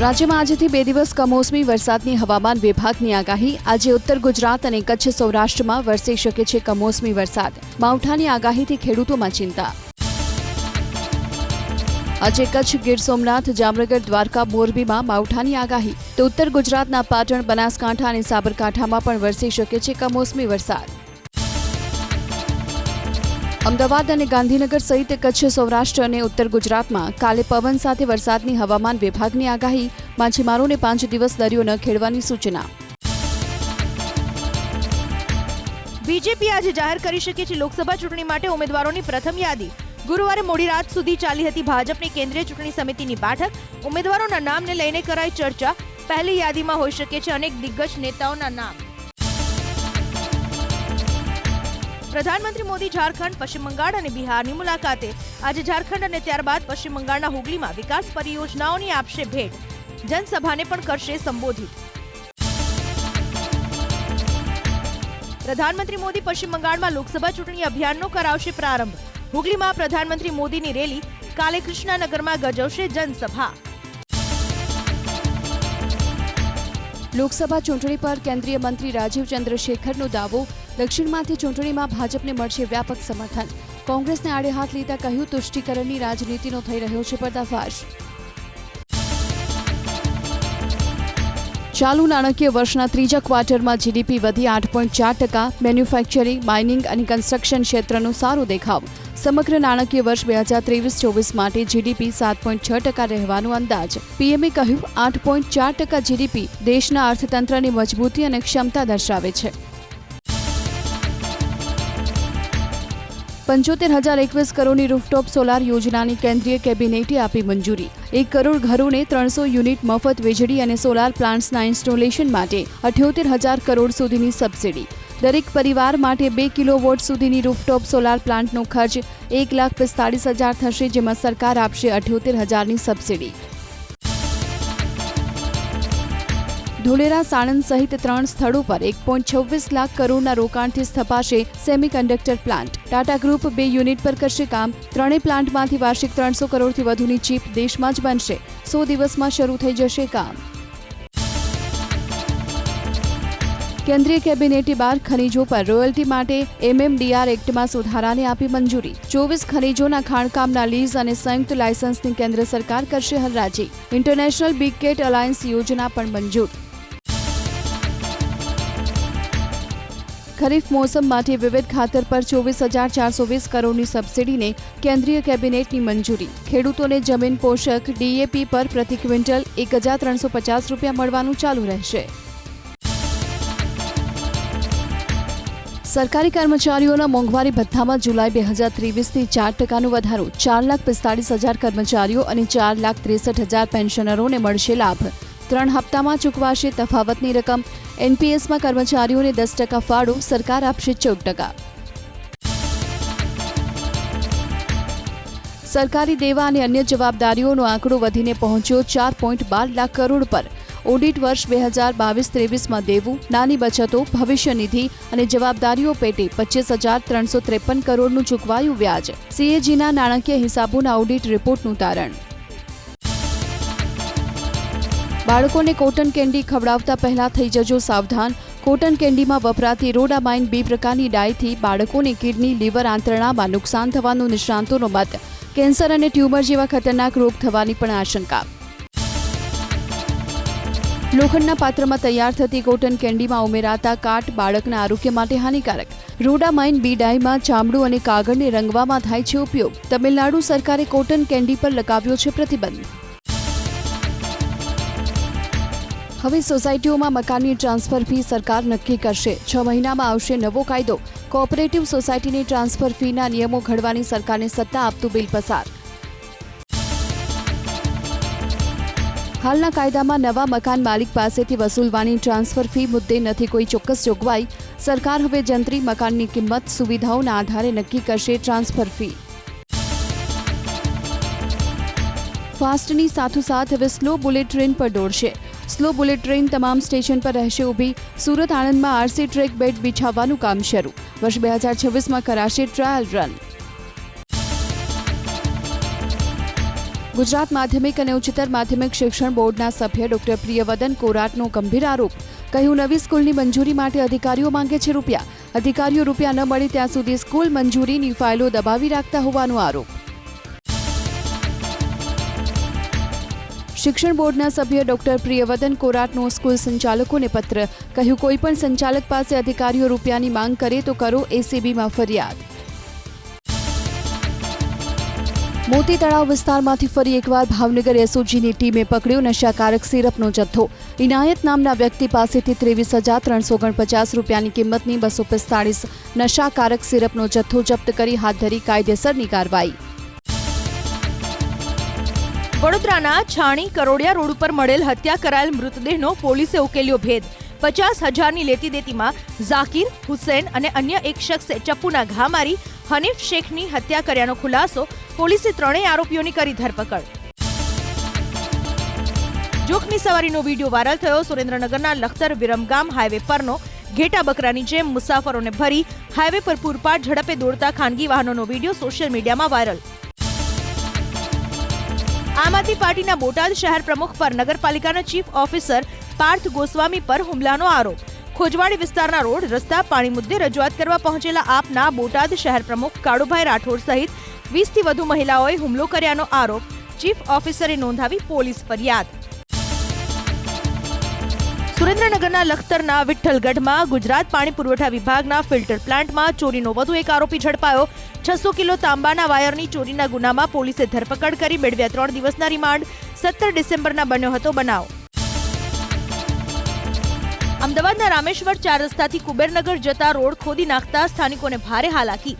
રાજ્યમાં આજથી બે દિવસ કમોસમી વરસાદની હવામાન વિભાગની આગાહી. આજે ઉત્તર ગુજરાત અને કચ્છ સૌરાષ્ટ્રમાં વરસી શકે છે કમોસમી વરસાદ. માવઠાની આગાહીથી ખેડૂતોમાં ચિંતા. આજે કચ્છ ગીર સોમનાથ, જામનગર, દ્વારકા, મોરબીમાં માવઠાની આગાહી. તો ઉત્તર ગુજરાતના પાટણ, બનાસકાંઠા અને સાબરકાંઠામાં પણ વરસી શકે છે કમોસમી વરસાદ. અમદાવાદ અને ગાંધીનગર સહિત કચ્છ, સૌરાષ્ટ્ર અને ઉત્તર ગુજરાતમાં કાલે પવન સાથે વરસાદની હવામાન વિભાગની આગાહી. માછીમારોને પાંચ દિવસ દરિયો ન ખેડવાની સૂચના. બીજેપી આજે જાહેર કરી શકે છે લોકસભા ચૂંટણી માટે ઉમેદવારોની પ્રથમ યાદી. ગુરુવારે મોડી રાત સુધી ચાલી હતી ભાજપની કેન્દ્રીય ચૂંટણી સમિતિની બેઠક. ઉમેદવારોના નામને લઈને કરાઈ ચર્ચા. પહેલી યાદીમાં હોઈ શકે છે અનેક દિગ્ગજ નેતાઓના નામ. પ્રધાનમંત્રી મોદી ઝારખંડ, પશ્ચિમ બંગાળ અને બિહારની મુલાકાતે. આજે ઝારખંડ અને ત્યારબાદ પશ્ચિમ બંગાળના હુગલીમાં વિકાસ પરિયોજનાઓની આપશે ભેટ. જનસભાને પણ કરશે સંબોધિત. પ્રધાનમંત્રી મોદી પશ્ચિમ બંગાળમાં લોકસભા ચૂંટણી અભિયાનનો કરાવશે પ્રારંભ. હુગલીમાં પ્રધાનમંત્રી મોદીની રેલી કાલે કૃષ્ણાનગરમાં ગજવશે જનસભા. લોકસભા ચૂંટણી પર કેન્દ્રીય મંત્રી રાજીવ ચંદ્રશેખરનો દાવો. દક્ષિણમાંથી ચૂંટણીમાં ભાજપને મળશે વ્યાપક સમર્થન. કોંગ્રેસને આડે હાથ લીધા કહ્યું, તુષ્ટિકરણની રાજનીતિનો થઈ રહ્યો છે પર્દાફાશ. ચાલુ નાણાકીય વર્ષના ત્રીજા ક્વાર્ટરમાં જીડીપી વધી આઠ પોઈન્ટ ચાર ટકા. મેન્યુફેક્ચરિંગ, માઇનિંગ અને કન્સ્ટ્રક્શન ક્ષેત્રનો સારો દેખાવ. સમગ્ર નાણાકીય વર્ષ બે હજાર ત્રેવીસ ચોવીસ માટે જીડીપી સાત પોઈન્ટ છ ટકા રહેવાનો અંદાજ. પીએમએ કહ્યું, આઠ પોઈન્ટ ચાર ટકા જીડીપી દેશના અર્થતંત્રની મજબૂતી અને ક્ષમતા દર્શાવે છે. પંચોતેર હજાર એકવીસ કરોડની રૂફટોપ સોલાર યોજનાની કેન્દ્રીય કેબિનેટે આપી મંજૂરી. એક કરોડ ઘરોને ત્રણસો યુનિટ મફત વીજળી અને સોલાર પ્લાન્ટ્સના ઇન્સ્ટોલેશન માટે અઠ્યોતેર હજાર કરોડ સુધીની સબસિડી. દરેક પરિવાર માટે બે કિલોવોટ સુધીની રૂફટોપ સોલાર પ્લાન્ટનો ખર્ચ એક લાખ પિસ્તાળીસ હજાર થશે, જેમાં સરકાર આપશે અઠ્યોતેર હજારની સબસિડી. ધોલેરા સાણંદ સહિત ત્રણ સ્થળો પર એક પોઈન્ટ છવ્વીસ લાખ કરોડના રોકાણથી સ્થપાશે સેમિકન્ડક્ટર પ્લાન્ટ. ટાટા ગ્રુપ બે યુનિટ પર કરશે કામ. ત્રણેય પ્લાન્ટમાંથી વાર્ષિક ત્રણસો કરોડથી વધુની ચીપ દેશમાં જ બનશે. સો દિવસમાં શરૂ થઈ જશે કામ. કેન્દ્રીય કેબિનેટે બાર ખનીજો પર રોયલ્ટી માટે એમએમડીઆર એક્ટમાં સુધારાને આપી મંજૂરી. ચોવીસ ખનીજોના ખાણકામના લીઝ અને સંયુક્ત લાયસન્સની કેન્દ્ર સરકાર કરશે હરરાજી ઇન્ટરનેશનલ બિગ કેટ અલાયન્સ યોજના પણ મંજૂર. ખરીફ મોસમ માટે વિવિધ ખાતર પર ચોવીસ હજાર ચારસો વીસ કરોડની સબસિડીને કેન્દ્રીય કેબિનેટની મંજૂરી. ખેડૂતોને જમીન પોષક ડીએપી પર પ્રતિ ક્વિન્ટલ એક હજાર ત્રણસો પચાસ રૂપિયા મળવાનું ચાલુ રહેશે. સરકારી કર્મચારીઓના મોંઘવારી ભથ્થામાં જુલાઈ બે હજાર ત્રેવીસથી ચાર ટકાનો વધારો, ચાર લાખ પિસ્તાળીસ હજાર કર્મચારીઓ અને ચાર લાખ ત્રેસઠ હજાર પેન્શનરોને મળશે લાભ. ત્રણ હપ્તામાં ચૂકવાશે તફાવતની રકમ. એનપીએસમાં કર્મચારીઓને દસ ટકા ફાળો, સરકાર આપશે ચૌદ ટકા. સરકારી દેવા અને અન્ય જવાબદારીઓનો આંકડો વધીને પહોંચ્યો ચાર પોઈન્ટ બાર લાખ કરોડ પર. ઓડિટ વર્ષ બે હજાર બાવીસ ત્રેવીસમાં દેવું, નાની બચતો ભવિષ્ય નિધિ અને જવાબદારીઓ પેટે પચીસ હજાર ત્રણસો ત્રેપન કરોડનું ચૂકવાયું વ્યાજ. સીએજીના નાણાકીય હિસાબોના ઓડિટ રિપોર્ટનું તારણ. બાળકોને કોટન કેન્ડી ખવડાવતા પહેલા થઈ જજો સાવધાન. કોટન કેન્ડીમાં વપરાતી રોડામાઇન બી પ્રકારની ડાયથી બાળકોને કિડની, લીવર આંતરણામાં નુકસાન થવાનું નિષ્ણાંતોનો મત. કેન્સર અને ટ્યુમર જેવા ખતરનાક રોગ થવાની પણ આશંકા. લોખંડના પાત્રમાં તૈયાર થતી કોટન કેન્ડીમાં ઉમેરાતા કાટ બાળકના આરોગ્ય માટે હાનિકારક. રોડામાઇન બી ડાયમાં ચામડું અને કાગળને રંગવામાં થાય છે ઉપયોગ. તમિલનાડુ સરકારે કોટન કેન્ડી પર લગાવ્યો છે પ્રતિબંધ. હવે સોસાયટીઓમાં મકાનની ટ્રાન્સફર ફી સરકાર નક્કી કરશે. છ મહિનામાં આવશે નવો કાયદો. કોઓપરેટિવ સોસાયટીની ટ્રાન્સફર ફીના નિયમો ઘડવાની સરકારને સત્તા આપતું બિલ પસાર. હાલના કાયદામાં નવા મકાન માલિક પાસેથી વસૂલવાની ટ્રાન્સફર ફી મુદ્દે નથી કોઈ ચોક્કસ જોગવાઈ. સરકાર હવે જંત્રી મકાનની કિંમત સુવિધાઓના આધારે નક્કી કરશે ટ્રાન્સફર ફી. ફાસ્ટની સાથોસાથ હવે સ્લો બુલેટ ટ્રેન પર દોડશે. સ્લો બુલેટ ટ્રેન તમામ સ્ટેશન પર રહેશે ઊભી. સુરત આણંદમાં આરસી ટ્રેક બેડ બિછાવવાનું કામ શરૂ. વર્ષ બે હજાર છવ્વીસમાં કરાશે ટ્રાયલ રન. ગુજરાત માધ્યમિક અને ઉચ્ચતર માધ્યમિક શિક્ષણ બોર્ડના સભ્ય ડોક્ટર પ્રિયવદન કોરાટનો ગંભીર આરોપ. કહ્યું, નવી સ્કૂલની મંજૂરી માટે અધિકારીઓ માંગે છે રૂપિયા. અધિકારીઓ રૂપિયા ન મળે ત્યાં સુધી સ્કૂલ મંજૂરીની ફાઇલો દબાવી રાખતા હોવાનો આરોપ. શિક્ષણ બોર્ડના સભ્ય ડોક્ટર પ્રિયવદન કોરાટનો સ્કૂલ સંચાલકોને પત્ર. કહ્યું, કોઈ પણ સંચાલક પાસે અધિકારીઓ રૂપિયાની માંગ કરે તો કરો, એસીબીમાં ફરિયાદ. મોતી તળાવ વિસ્તારમાંથી ફરી એકવાર ભાવનગર એસઓજીની ટીમે પકડ્યો નશાકારક સિરપનો જથ્થો. ઇનાયત નામના વ્યક્તિ પાસેથી ત્રેવીસ હજાર ત્રણસો ઓગણપચાસ રૂપિયાની કિંમતની બસો પિસ્તાળીસ નશાકારક સિરપનો જથ્થો જપ્ત કરી હાથ ધરી કાયદેસરની કાર્યવાહી. વડોદરાના છાણી કરોડિયા રોડ ઉપર મળેલ હત્યા કરાયેલ મૃતદેહનો પોલીસે ઉકેલ્યો ભેદ. પચાસ હજારની લેતી દેતીમાં ઝાકીર, હુસેન અને અન્ય એક શખ્સે ચપ્પુના ઘા મારી હનીફ શેખની હત્યા કર્યાનો ખુલાસો પોલીસે ત્રણેય આરોપીઓની કરી ધરપકડ. જોખમી સવારીનો વીડિયો વાયરલ થયો. સુરેન્દ્રનગરના લખતર વિરમગામ હાઈવે પરનો ઘેટા બકરાની જેમ મુસાફરોને ભરી હાઈવે પર પૂરપાટ ઝડપે દોડતા ખાનગી વાહનોનો વીડિયો સોશિયલ મીડિયામાં વાયરલ. આમ આદમી પાર્ટીના બોટાદ શહેર પ્રમુખ પર નગરપાલિકાના ચીફ ઓફિસર પાર્થ ગોસ્વામી પર હુમલાનો આરોપ. ખોજવાડી વિસ્તારના રોડ, રસ્તા, પાણી મુદ્દે રજૂઆત કરવા પહોંચેલા આપના બોટાદ શહેર પ્રમુખ કાળુભાઈ રાઠોડ સહિત વીસથી વધુ મહિલાઓએ હુમલો કર્યાનો આરોપ ચીફ ઓફિસરે નોંધાવી પોલીસ ફરિયાદ. સુરેન્દ્રનગરના લખતરના વિઠ્ઠલગઢમાં ગુજરાત પાણી પુરવઠા વિભાગના ફિલ્ટર પ્લાન્ટમાં ચોરીનો વધુ એક આરોપી ઝડપાયો. છસો કિલો તાંબાના વાયરની ચોરીના ગુનામાં પોલીસે ધરપકડ કરી મેળવ્યા ત્રણ દિવસના રિમાન્ડ. સત્તર ડિસેમ્બરના બન્યો હતો બનાવ. અમદાવાદના રામેશ્વર ચાર રસ્તાથી કુબેરનગર જતા રોડ ખોદી નાખતા સ્થાનિકોને ભારે હાલાકી.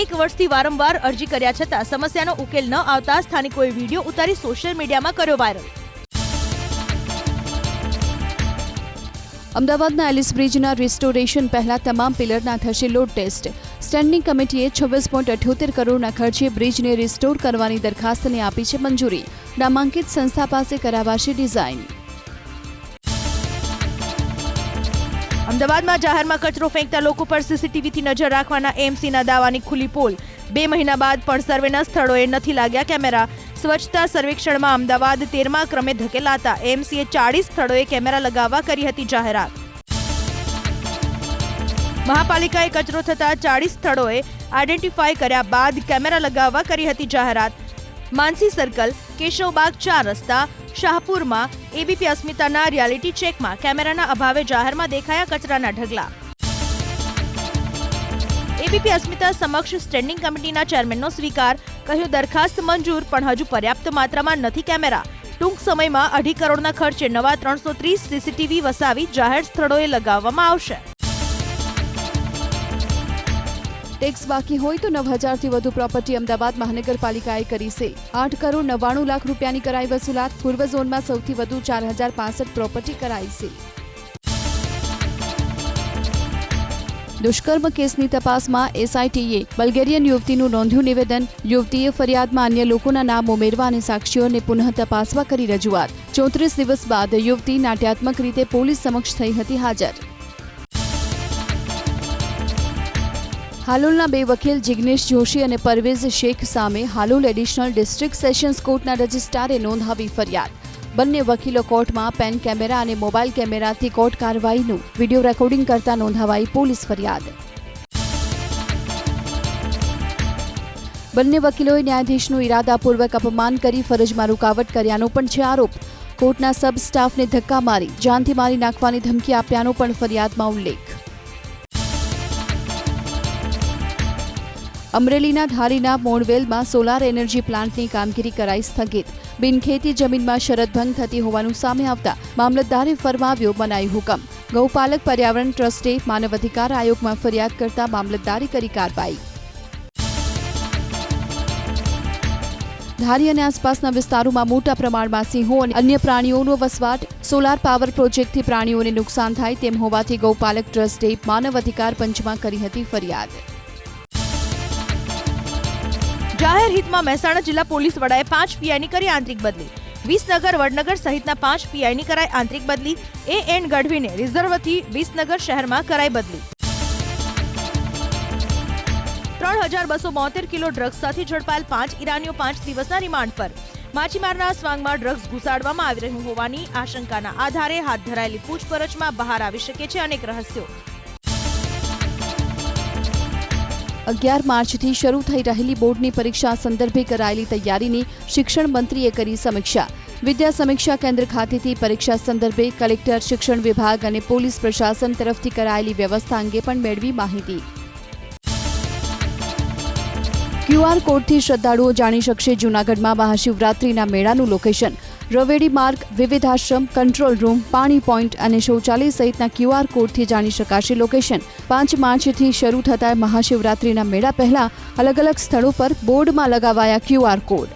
એક વર્ષથી વારંવાર અરજી કર્યા છતાં સમસ્યાનો ઉકેલ ન આવતા સ્થાનિકોએ વીડિયો ઉતારી સોશિયલ મીડિયામાં કર્યો વાયરલ. અમદાવાદના એલિસ બ્રિજના રિસ્ટોરેશન પહેલા તમામ પિલરના થશે લોડ ટેસ્ટ. સ્ટેન્ડિંગ કમિટીએ છવ્વીસ પોઈન્ટ અઠ્યોતેર કરોડના ખર્ચે બ્રિજને રિસ્ટોર કરવાની દરખાસ્તને આપી છે મંજૂરી. નામાંકિત સંસ્થા પાસે કરાવાશે ડિઝાઇન. અમદાવાદમાં જાહેરમાં કચરો ફેંકતા લોકો પર સીસીટીવીથી નજર રાખવાના એમસીના દાવાની ખુલ્લી પોલ. બે મહિના બાદ પણ સર્વેના સ્થળોએ નથી લાગ્યા કેમેરા. સ્વચ્છતા સર્વેક્ષણમાં અમદાવાદ તેરમા ક્રમે ધકેલાતા. એમસીએ ચાળીસ સ્થળોએ કેમેરા લગાવવા કરી હતી જાહેરાત. મહાપાલિકાએ કચરો થતા ચાળીસ સ્થળોએ આઈડેન્ટિફાય કર્યા બાદ કેમેરા લગાવવા કરી હતી જાહેરાત. માનસી સર્કલ કેશવબાગ ચાર રસ્તા, શાહપુરમાં એબીપી અસ્મિતાના રિયાલિટી ચેકમાં કેમેરાના અભાવે જાહેરમાં દેખાયા કચરાના ઢગલા. એબીપી અસ્મિતા સમક્ષ સ્ટેન્ડિંગ કમિટીના ચેરમેનનો સ્વીકાર. કહ્યું, દરખાસ્ત મંજૂર, પણ હજુ પર્યાપ્ત માત્રામાં નથી કેમેરા. ટૂંક સમયમાં અઢી કરોડના ખર્ચે નવા ત્રણસો ત્રીસ સીસીટીવી વસાવી જાહેર સ્થળોએ લગાવવામાં આવશે. ટેક્સ બાકી હોય તો નવ હજારથી વધુ પ્રોપર્ટી અમદાવાદ મહાનગરપાલિકાએ કરી છે. આઠ કરોડ નવ્વાણું લાખ રૂપિયાની કરાઈ વસૂલાત પૂર્વ ઝોનમાં સૌથી વધુ ચાર હજાર પાસઠ પ્રોપર્ટી કરાઈ છે. દુષ્કર્મ કેસની તપાસમાં એસઆઈટીએ બલ્ગેરિયન યુવતીનું નોંધ્યું નિવેદન, યુવતીએ ફરિયાદમાં અન્ય લોકોના નામ ઉમેરવા અને સાક્ષીઓને પુનઃ તપાસવા કરી રજૂઆત. ચોત્રીસ દિવસ બાદ યુવતી નાટ્યાત્મક રીતે પોલીસ સમક્ષ થઈ હતી હાજર. હાલોલના બે વકીલ જિગ્નેશ જોશી અને પરવેઝ શેખ સામે હાલોલ એડિશનલ ડિસ્ટ્રિક્ટ સેશન્સ કોર્ટના રજિસ્ટ્રારે નોંધાવી ફરિયાદ. બંને વકીલો કોર્ટમાં પેન કેમેરા અને મોબાઈલ કેમેરાથી કોર્ટ કાર્યવાહીનું વીડિયો રેકોર્ડિંગ કરતા નોંધાવાઈ પોલીસ ફરિયાદ. બંને વકીલોએ ન્યાયાધીશનું ઇરાદાપૂર્વક અપમાન કરી ફરજમાં રૂકાવટ કર્યાનો પણ છે આરોપ. કોર્ટના સબ સ્ટાફને ધક્કા મારી, જાનથી મારી નાખવાની ધમકી આપ્યાનો પણ ફરિયાદમાં ઉલ્લેખ. અમરેલીના ધારીના મોણવેલમાં સોલાર એનર્જી પ્લાન્ટની કામગીરી કરાઈ સ્થગિત. બિનખેતી જમીનમાં શરતભંગ થતી હોવાનું સામે આવતા મામલતદારે ફરમાવ્યો બનાવી હુકમ. ગૌપાલક પર્યાવરણ ટ્રસ્ટે માનવ અધિકાર આયોગમાં ફરિયાદ કરતા મામલતદારે કરી કાર્યવાહી. ધારી અને આસપાસના વિસ્તારોમાં મોટા પ્રમાણમાં સિંહો અને અન્ય પ્રાણીઓનો વસવાટ. સોલાર પાવર પ્રોજેક્ટથી પ્રાણીઓને નુકસાન થાય તેમ હોવાથી ગૌપાલક ટ્રસ્ટે માનવ અધિકાર પંચમાં કરી હતી ફરિયાદ. જાહેર હિતમાં મહેસાણા જિલ્લા પોલીસ વડાએ પાંચ પીઆઈની કરી આંતરિક બદલી. વિસનગર, વડનગર સહિતના પાંચ પીઆઈની કરાઈ આંતરિક બદલી. એ એન ગઢવીને રિઝર્વથી વિસનગર શહેરમાં કરાઈ બદલી. ત્રણ હજાર બસો બોતેર કિલો ડ્રગ્સ સાથે ઝડપાયેલ પાંચ ઈરાનીઓ પાંચ દિવસના રિમાન્ડ પર. માછીમારના સ્વાંગમાં ડ્રગ્સ ઘુસાડવામાં આવી રહ્યું હોવાની આશંકાના આધારે હાથ ધરાયેલી પૂછપરછમાં બહાર આવી શકે છે અનેક રહસ્યો. અગિયાર માર્ચથી શરૂ થઈ રહેલી બોર્ડની પરીક્ષા સંદર્ભે કરાયેલી તૈયારીની શિક્ષણ મંત્રીએ કરી સમીક્ષા. વિદ્યા સમીક્ષા કેન્દ્ર ખાતેથી પરીક્ષા સંદર્ભે કલેક્ટર, શિક્ષણ વિભાગ અને પોલીસ પ્રશાસન તરફથી કરાયેલી વ્યવસ્થા અંગે પણ મેળવી માહિતી. ક્યુઆર કોડથી શ્રદ્ધાળુઓ જાણી શકશે જૂનાગઢમાં મહાશિવરાત્રીના મેળાનું લોકેશન. રવેડી માર્ગ, વિવિધાશ્રમ કંટ્રોલ રૂમ પાણી પોઈન્ટ અને શૌચાલય સહિતના ક્યુઆર કોડથી જાણી શકાશે લોકેશન પાંચ માર્ચથી શરૂ થતા મહાશિવરાત્રિના મેળા પહેલા અલગ અલગ સ્થળો પર બોર્ડમાં લગાવાયા ક્યુઆર કોડ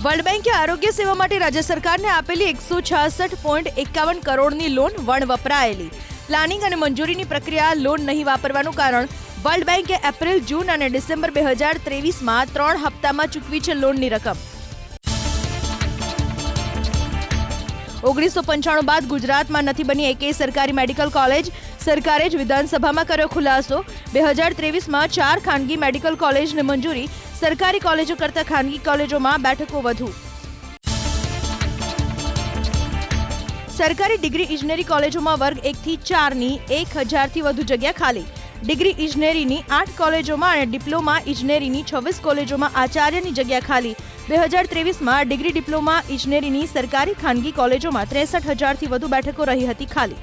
વર્લ્ડ બેંકે આરોગ્ય સેવા માટે રાજ્ય સરકારને આપેલી એકસો છાસઠ પોઈન્ટ એકાવન કરોડની લોન વણ વપરાયેલી પ્લાનિંગ અને મંજૂરીની પ્રક્રિયા લોન નહીં વાપરવાનું કારણ વર્લ્ડ બેંકે એપ્રિલ, જૂન અને ડિસેમ્બર બે હજાર ત્રેવીસમાં ત્રણ હપ્તામાં ચૂકવી છે લોનની રકમ. ઓગણીસો પંચાણું બાદ ગુજરાતમાં નથી બની એકેય સરકારી મેડિકલ કોલેજ. સરકારે જ વિધાનસભામાં કર્યો ખુલાસો. બે હજાર ત્રેવીસમાં ચાર ખાનગી મેડિકલ કોલેજને મંજૂરી. સરકારી કોલેજો કરતાં ખાનગી કોલેજોમાં બેઠકો વધુ. સરકારી ડિગ્રી ઇજનેરી કોલેજોમાં વર્ગ એકથી ચારની એક હજારથી વધુ જગ્યા ખાલી. ડિગ્રી ઇજનેરીની આઠ કોલેજોમાં અને ડિપ્લોમા ઇજનેરીની છવ્વીસ કોલેજોમાં આચાર્યની જગ્યા ખાલી. બે હજાર ત્રેવીસમાં ડિગ્રી ડિપ્લોમા ઇજનેરીની સરકારી ખાનગી કોલેજોમાં ત્રેસઠ હજારથી વધુ બેઠકો રહી હતી ખાલી.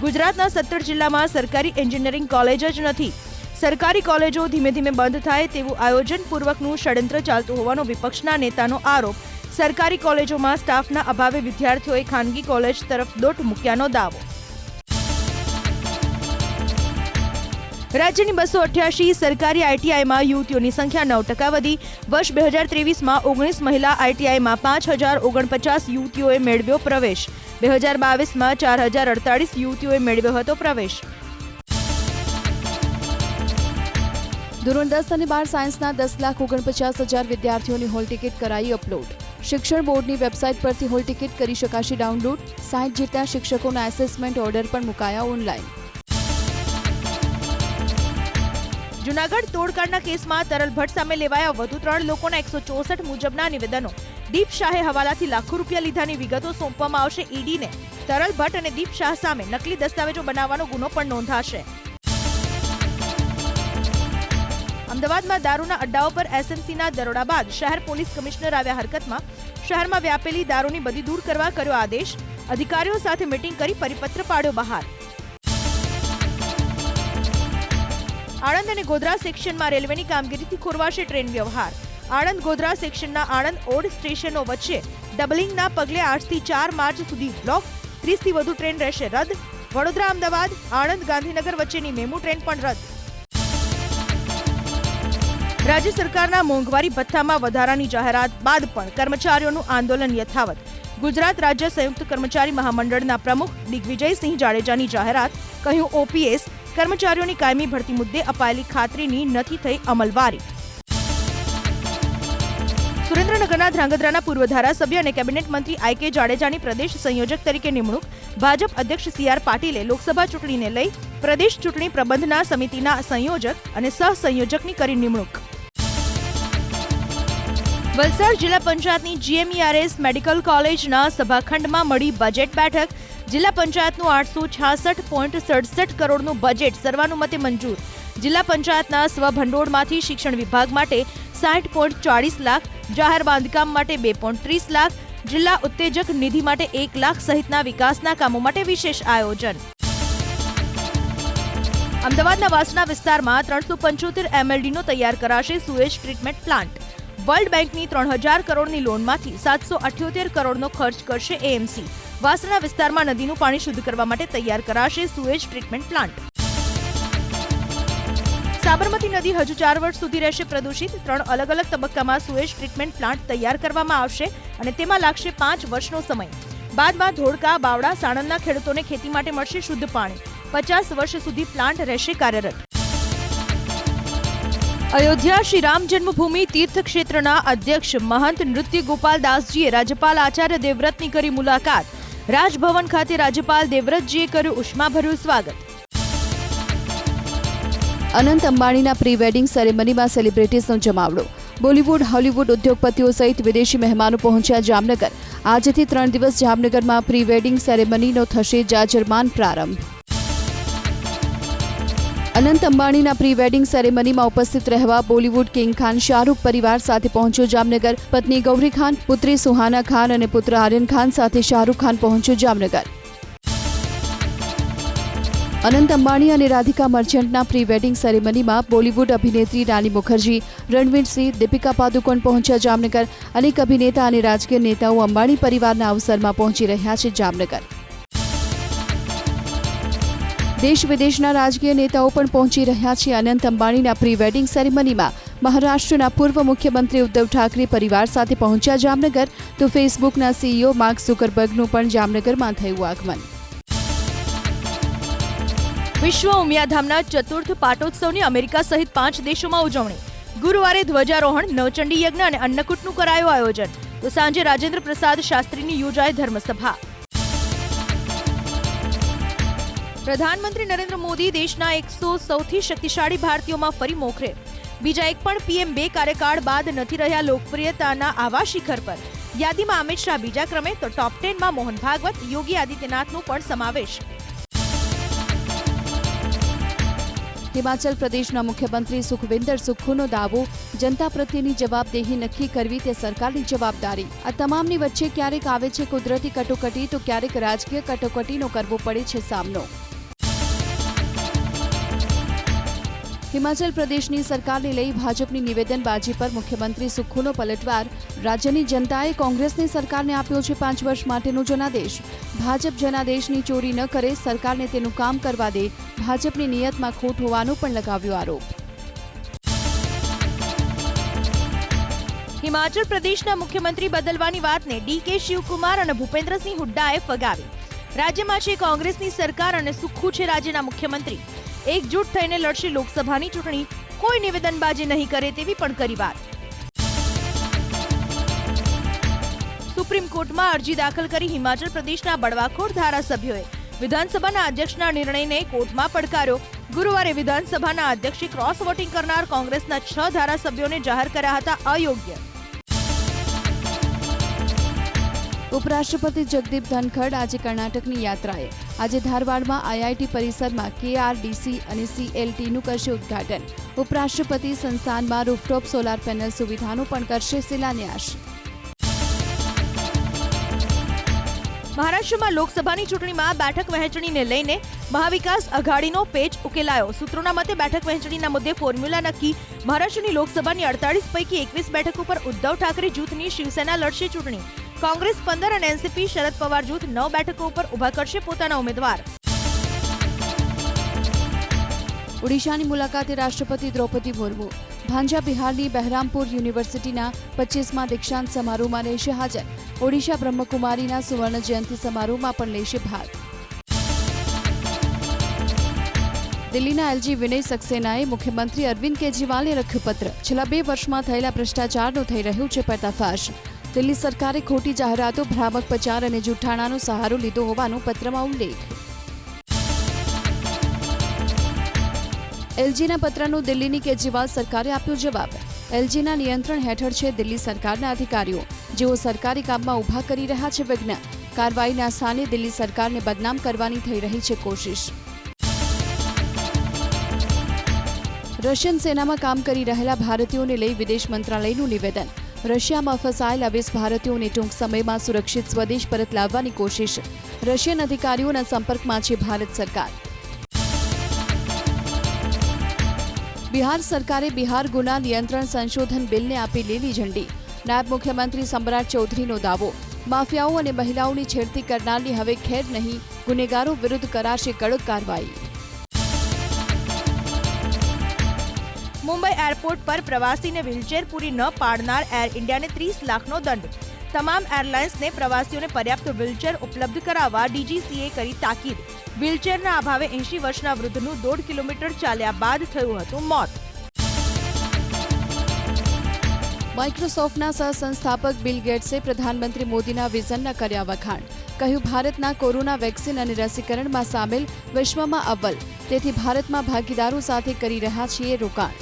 ગુજરાતના સત્તર જિલ્લામાં સરકારી એન્જિનિયરિંગ કોલેજ જ નથી. સરકારી કોલેજો ધીમે ધીમે બંધ થાય તેવું આયોજનપૂર્વકનું ષડયંત્ર ચાલતું હોવાનો વિપક્ષના નેતાનો આરોપ. સરકારી કોલેજોમાં સ્ટાફના અભાવે વિદ્યાર્થીઓએ ખાનગી કોલેજ તરફ દોટ મૂક્યાનો દાવો. રાજ્યની બસો અઠ્યાસી સરકારી આઈટીઆઈમાં યુવતીઓની સંખ્યા નવ ટકા વધી. વર્ષ બે હજાર ત્રેવીસમાં ઓગણીસ મહિલા આઈટીઆઈમાં પાંચ હજાર ઓગણપચાસ યુવતીઓએ મેળવ્યો પ્રવેશ. બે હજાર બાવીસમાં ચાર હજાર અડતાળીસ યુવતીઓએ મેળવ્યો હતો પ્રવેશ. ધોરણ દસ અને બાર સાયન્સના દસ લાખ ઓગણપચાસ હજાર વિદ્યાર્થીઓની હોલ ટિકિટ કરાઈ અપલોડ. શિક્ષણ બોર્ડની વેબસાઇટ પરથી હોલ ટિકિટ કરી શકાશે ડાઉનલોડ. સાઠ જેટલા શિક્ષકોના એસેસમેન્ટ ઓર્ડર પણ મુકાયા ઓનલાઈન. જુનાગઢ તોડકાંડના કેસમાં તરલ ભટ્ટ સામે લેવાયા વધુ ત્રણ લોકોના એકસો ચોસઠ મુજબના નિવેદનો. દીપ શાહે હવાલાથી લાખો રૂપિયા લીધાની વિગતો સોંપવામાં આવશે ઈડીને. તરલ ભટ્ટ અને દીપ શાહ સામે નકલી દસ્તાવેજો બનાવવાનો ગુનો પણ નોંધાશે. અમદાવાદમાં દારૂના અડ્ડાઓ પર એસએમસીના દરોડા બાદ શહેર પોલીસ કમિશનર આવ્યા હરકતમાં. શહેરમાં વ્યાપેલી દારૂની બધી દૂર કરવા કર્યો આદેશ. અધિકારીઓ સાથે મીટિંગ કરી પરિપત્ર પાડ્યો બહાર. આણંદ અને ગોધરા સેક્શનમાં રેલવેની કામગીરીથી ખોરવાશે ટ્રેન વ્યવહાર. આણંદ ગોધરા સેક્શનના આણંદ ઓડ સ્ટેશનો વચ્ચે ડબલિંગના પગલે આઠથી ચાર માર્ચ સુધી બ્લોક ત્રીસથી વધુ ટ્રેન રહેશે રદ. વડોદરા, અમદાવાદ, આણંદ, ગાંધીનગર વચ્ચેની મેમુ ટ્રેન પણ રદ. રાજ્ય સરકારના મોંઘવારી ભથ્થામાં વધારાની જાહેરાત બાદ પણ કર્મચારીઓનું આંદોલન યથાવત. ગુજરાત રાજ્ય સંયુક્ત કર્મચારી મહામંડળના પ્રમુખ દિગ્વિજયસિંહ જાડેજાની જાહેરાત કહ્યું, ઓપીએસ કર્મચારીઓની કાયમી ભરતી મુદ્દે અપાયેલી ખાતરીની નથી થઈ અમલવારી. સુરેન્દ્રનગરના ધ્રાંગધ્રાના પૂર્વ ધારાસભ્ય અને કેબિનેટ મંત્રી આઈ કે જાડેજાની પ્રદેશ સંયોજક તરીકે નિમણૂક ભાજપ અધ્યક્ષ સી આર પાટીલે લોકસભા ચૂંટણીને લઈ પ્રદેશ ચૂંટણી પ્રબંધના સમિતિના સંયોજક અને સહસંયોજકની કરી નિમણૂક. વલસાડ જિલ્લા પંચાયતની જીએમઈઆરએસ મેડિકલ કોલેજના સભાખંડમાં મળી બજેટ બેઠક. જિલ્લા પંચાયતનું આઠસો છાસઠ પોઈન્ટ સડસઠ કરોડનું બજેટ સર્વાનુમતે મંજૂર. જિલ્લા પંચાયતના સ્વભંડોળમાંથી શિક્ષણ વિભાગ માટે સાઠ પોઈન્ટ ચાળીસ લાખ, જાહેર બાંધકામ માટે બે પોઈન્ટ ત્રીસ લાખ, જિલ્લા ઉત્તેજક નિધિ માટે એક લાખ સહિતના વિકાસના કામો માટે વિશેષ આયોજન. અમદાવાદના વાસણા વિસ્તારમાં ત્રણસો પંચોતેર એમએલડીનો તૈયાર કરાશે સુએજ ટ્રીટમેન્ટ પ્લાન્ટ. વર્લ્ડ બેંકની ત્રણ હજાર કરોડની લોનમાંથી સાતસો અઠ્યોતેર કરોડનો ખર્ચ કરશે એએમસી વાસણા વિસ્તારમાં નદીનું પાણી શુદ્ધ કરવા માટે તૈયાર કરાશે સુએજ ટ્રીટમેન્ટ પ્લાન્ટ. સાબરમતી નદી હજુ ચાર વર્ષ સુધી રહેશે પ્રદૂષિત. ત્રણ અલગ અલગ તબક્કામાં સુએજ ટ્રીટમેન્ટ પ્લાન્ટ તૈયાર કરવામાં આવશે અને તેમાં લાગશે પાંચ વર્ષનો સમય. બાદમાં ધોળકા, બાવડા, સાણંદના ખેડૂતોને ખેતી માટે મળશે શુદ્ધ પાણી. પચાસ વર્ષ સુધી પ્લાન્ટ રહેશે કાર્યરત. અયોધ્યા શ્રી રામ જન્મભૂમિ તીર્થ ક્ષેત્રના અધ્યક્ષ મહંત નૃત્ય ગોપાલ દાસજીએ રાજ્યપાલ આચાર્ય દેવવ્રતની કરી મુલાકાત. રાજભવન ખાતે રાજ્યપાલ દેવવ્રતજીએ કર્યું ઉષ્માભર્યું સ્વાગત. અનંત અંબાણીના પ્રી વેડિંગ સેરેમનીમાં સેલિબ્રિટીઝનો જમાવડો. બોલિવૂડ, હોલિવૂડ ઉદ્યોગપતિઓ સહિત વિદેશી મહેમાનો પહોંચ્યા જામનગર. આજથી ત્રણ દિવસ જામનગરમાં પ્રી વેડિંગ સેરેમનીનો થશે જાજરમાન પ્રારંભ. અનંત અંબાણીના પ્રી વેડિંગ સેરેમનીમાં ઉપસ્થિત રહેવા બોલિવૂડ કિંગ ખાન શાહરૂખ પરિવાર સાથે પહોંચ્યો. જામનગર. પત્ની ગૌરી ખાન, પુત્રી સુહાના ખાન અને પુત્ર આર્યન ખાન સાથે શાહરૂખ ખાન પહોંચ્યો જામનગર. અનંત અંબાણી અને રાધિકા મર્ચન્ટના પ્રી વેડિંગ સેરેમનીમાં બોલિવૂડ અભિનેત્રી રાની મુખર્જી, રણવીર સિંહ, દીપિકા પાદુકોણ પહોંચ્યા જામનગર. અનેક અભિનેતા અને રાજકીય નેતાઓ અંબાણી પરિવારના અવસરમાં પહોંચી રહ્યા છે જામનગર. દેશ વિદેશના રાજકીય નેતાઓ પણ પહોંચી રહ્યા છે. અનંત અંબાણીના પ્રી વેડિંગ સેરેમનીમાં મહારાષ્ટ્રના પૂર્વ મુખ્યમંત્રી ઉદ્ધવ ઠાકરે પરિવાર સાથે પહોંચ્યા જામનગર, તો ફેસબુકના સીઈઓ માર્ક ઝુકરબર્ગનું પણ જામનગરમાં થયું આગમન. વિશ્વ ઉમિયાધામના ચતુર્થ પાટોત્સવની અમેરિકા સહિત પાંચ દેશોમાં ઉજવણી. ગુરુવારે ધ્વજારોહણ, નવચંડી યજ્ઞ અને અન્નકૂટનું કરાયું આયોજન. તો સાંજે રાજેન્દ્ર પ્રસાદ શાસ્ત્રીની યોજાય ધર્મસભા. પ્રધાનમંત્રી નરેન્દ્ર મોદી દેશના એકસો સૌથી શક્તિશાળી ભારતીયોમાં ફરી મોખરે. બીજા એક પણ પીએમ બે કાર્યકાળ બાદ નથી રહ્યા લોકપ્રિયતાના આવા શિખર પર. યાદીમાં અમિત શાહ બીજા ક્રમે તો ટોપ ટેનમાં મોહન ભાગવત, યોગી આદિત્યનાથનો પણ સમાવેશ. હિમાચલ પ્રદેશના મુખ્યમંત્રી સુખવિન્દર સુખુનો દાવો, જનતા પ્રત્યેની જવાબદેહી નક્કી કરવી તે સરકારની જવાબદારી. આ તમામની વચ્ચે ક્યારેક આવે છે કુદરતી કટોકટી, તો ક્યારેક રાજકીય કટોકટીનો કરવો પડે છે સામનો. હિમાચલ પ્રદેશની સરકારને લઈ ભાજપની નિવેદનબાજી પર મુખ્યમંત્રી સુખ્ખુનો પલટવાર. રાજ્યની જનતાએ કોંગ્રેસની સરકારને આપ્યો છે પાંચ વર્ષ માટેનો જનાદેશ. ભાજપ જનાદેશની ચોરી ન કરે, સરકારને તેનું કામ કરવા દે. ભાજપની નિયતમાં ખોટ હોવાનો પણ લગાવ્યો આરોપ. હિમાચલ પ્રદેશના મુખ્યમંત્રી બદલવાની વાતને ડીકે શિવકુમાર અને ભૂપેન્દ્રસિંહ હુડ્ડાએ ફગાવી. રાજ્યમાં છે કોંગ્રેસની સરકાર અને સુખ્ખુ છે રાજ્યના મુખ્યમંત્રી. એકજૂટ થઈને લડશે લોકસભાની ચૂંટણી. કોઈ નિવેદનબાજી નહીં કરે તેવી પણ કરી વાત. સુપ્રીમ કોર્ટમાં અરજી દાખલ કરી હિમાચલ પ્રદેશના બળવાખોર ધારાસભ્યોએ વિધાનસભાના અધ્યક્ષના નિર્ણયને કોર્ટમાં પડકાર્યો. ગુરુવારે વિધાનસભાના અધ્યક્ષે ક્રોસ વોટિંગ કરનાર કોંગ્રેસના છ ધારાસભ્યોને જાહેર કર્યા હતા અયોગ્ય. ઉપરાષ્ટ્રપતિ જગદીપ ધનખડ આજે કર્ણાટકની યાત્રાએ. આજે ધારવાડમાં આઈઆઈટી પરિસરમાં કેઆરડીસી અને સીએલટીનું કરશે ઉદ્ઘાટન. ઉપરાષ્ટ્રપતિ સંસ્થાનમાં રૂફટોપ સોલાર પેનલ સુવિધાનો પણ કરશે શિલાન્યાસ. મહારાષ્ટ્રમાં લોકસભાની ચૂંટણીમાં બેઠક વહેંચણીને લઈને મહાવિકાસ અઘાડીનો પેચ ઉકેલાયો. સૂત્રોના મતે બેઠક વહેંચણીના મુદ્દે ફોર્મ્યુલા નક્કી. મહારાષ્ટ્રની લોકસભાની અડતાલીસ પૈકી એકવીસ બેઠક ઉપર ઉદ્ધવ ઠાકરે જૂથની શિવસેના લડશે ચૂંટણી. કોંગ્રેસ પંદર અને એનસીપી શરદ પવાર જૂથ નવ બેઠકો ઉપર ઊભા કરશે પોતાના ઉમેદવાર. ઓડિશાની મુલાકાતે રાષ્ટ્રપતિ દ્રૌપદી મુર્મુ. ભાંજા બિહારની બહેરામપુર યુનિવર્સિટીના પચીસમાં દીક્ષાંત સમારોહમાં રહેશે હાજર. ઓડિશા બ્રહ્મકુમારીના સુવર્ણ જયંતિ સમારોહમાં પણ લેશે ભાગ. દિલ્હીના એલજી વિનય સક્સેનાએ મુખ્યમંત્રી અરવિંદ કેજરીવાલને લખ્યું પત્ર છેલ્લા બે વર્ષમાં થયેલા ભ્રષ્ટાચારનો થઈ રહ્યું છે પર્દાફાશ. દિલ્હી સરકારે ખોટી જાહેરાતો, ભ્રામક પ્રચાર અને જૂઠાણાનો સહારો લીધો હોવાનો પત્રમાં ઉલ્લેખ. એલજીના પત્રનો દિલ્હીની કેજરીવાલ સરકારે આપ્યો જવાબ. એલજીના નિયંત્રણ હેઠળ છે દિલ્હી સરકારના અધિકારીઓ. જેઓ સરકારી કામમાં ઊભા કરી રહ્યા છે વિઘ્ન. કાર્યવાહીના સ્થાને દિલ્હી સરકારને બદનામ કરવાની થઈ રહી છે કોશિશ. રશિયન સેનામાં કામ કરી રહેલા ભારતીયોને લઈ વિદેશ મંત્રાલયનું નિવેદન. રશિયામાં ફસાયેલા વીસ ભારતીયોને ટૂંક સમયમાં સુરક્ષિત સ્વદેશ પરત લાવવાની કોશિશ રશિયન અધિકારીઓના સંપર્કમાં છે ભારત સરકાર. બિહાર સરકારે બિહાર ગુના નિયંત્રણ સંશોધન બિલને આપી લીલી ઝંડી. નાયબ મુખ્યમંત્રી સમ્રાટ ચૌધરીનો દાવો, માફિયાઓ અને મહિલાઓની છેડતી કરનારની હવે ખેર નહીં, ગુનેગારો વિરુદ્ધ કરાશે કડક કાર્યવાહી. મુંબઈ એરપોર્ટ પર પ્રવાસીને વ્હીલચેર પૂરી ન પાડનાર એર ઇન્ડિયાને ત્રીસ લાખનો દંડ. તમામ એરલાઇન્સને પ્રવાસીઓને પર્યાપ્ત વ્હીલચેર ઉપલબ્ધ કરાવવા ડીજીસીએ કરી તાકીદ. વ્હીલચેરના અભાવે એંશી વર્ષના વૃદ્ધનું દોઢ કિલોમીટર ચાલ્યા બાદ થયું હતું મોત. માઇક્રોસોફ્ટના સહસંસ્થાપક બિલ ગેટ્સે પ્રધાનમંત્રી મોદીના વિઝનના કર્યા વખાણ. કહ્યું, ભારતના કોરોના વેક્સિન અને રસીકરણમાં સામેલ વિશ્વમાં અવ્વલ. તેથી ભારતમાં ભાગીદારો સાથે કરી રહ્યા છીએ રોકાણ.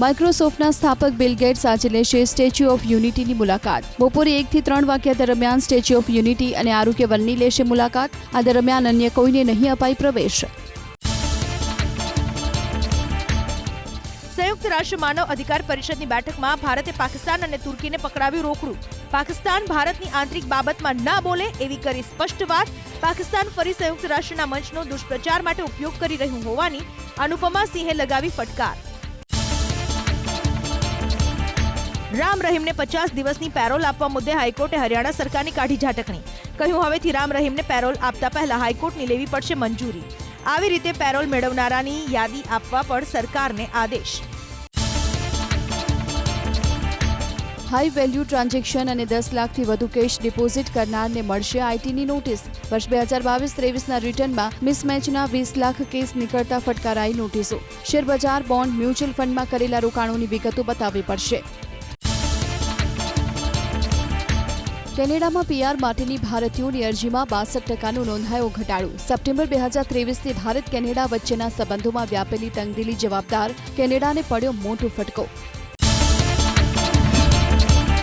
માઇક્રોસોફ્ટના સ્થાપક બિલ ગેટ્સ આજે લેશે સ્ટેચ્યુ ઓફ યુનિટીની મુલાકાત. બપોરે એકથી ત્રણ વાગ્યા દરમિયાન સ્ટેચ્યુ ઓફ યુનિટી અને આરોગ્ય વનની લેશે મુલાકાત. આ દરમિયાન અન્ય કોઈને નહીં અપાય પ્રવેશ. સંયુક્ત રાષ્ટ્ર માનવ અધિકાર પરિષદની બેઠકમાં ભારતે પાકિસ્તાન અને તુર્કીને પકડાવ્યું રોકડું. પાકિસ્તાન ભારતની આંતરિક બાબતમાં ના બોલે એવી કરી સ્પષ્ટ વાત. પાકિસ્તાન ફરી સંયુક્ત રાષ્ટ્રના મંચનો દુષ્પ્રચાર માટે ઉપયોગ કરી રહ્યું હોવાની અનુપમા સિંહે લગાવી ફટકાર. રામ રહીમને પચાસ દિવસની પેરોલ આપવા મુદ્દે હાઈકોર્ટે હરિયાણા સરકારની કાઢી ઝાટકણી. કહ્યું, હવેથી રામ રહીમને પેરોલ આપતા પહેલા હાઈકોર્ટની લેવી પડશે મંજૂરી. આવી રીતે પેરોલ મેળવનારાની યાદી આપવા પર સરકારને આદેશ. હાઈ વેલ્યુ ટ્રાન્ઝેક્શન અને દસ લાખથી વધુ કેશ ડિપોઝિટ કરનારને મળશે આઈટીની નોટિસ વર્ષ બે હજાર બાવીસ ત્રેવીસના રિટર્નમાં મિસમેચના વીસ લાખ કેસ નીકળતા ફટકારાઈ નોટિસો શેરબજાર બોન્ડ મ્યુચ્યુઅલ ફંડમાં કરેલા રોકાણોની વિગતો બતાવવી પડશે. કેનેડામાં પીઆર માટેની ભારતીયોની અરજીમાં બાસઠ ટકાનો નોંધાયો ઘટાડો. સપ્ટેમ્બર બે હજાર ત્રેવીસથી ભારત કેનેડા વચ્ચેના સંબંધોમાં વ્યાપેલી તંગદિલી જવાબદાર કેનેડાને પડ્યો મોટો ફટકો.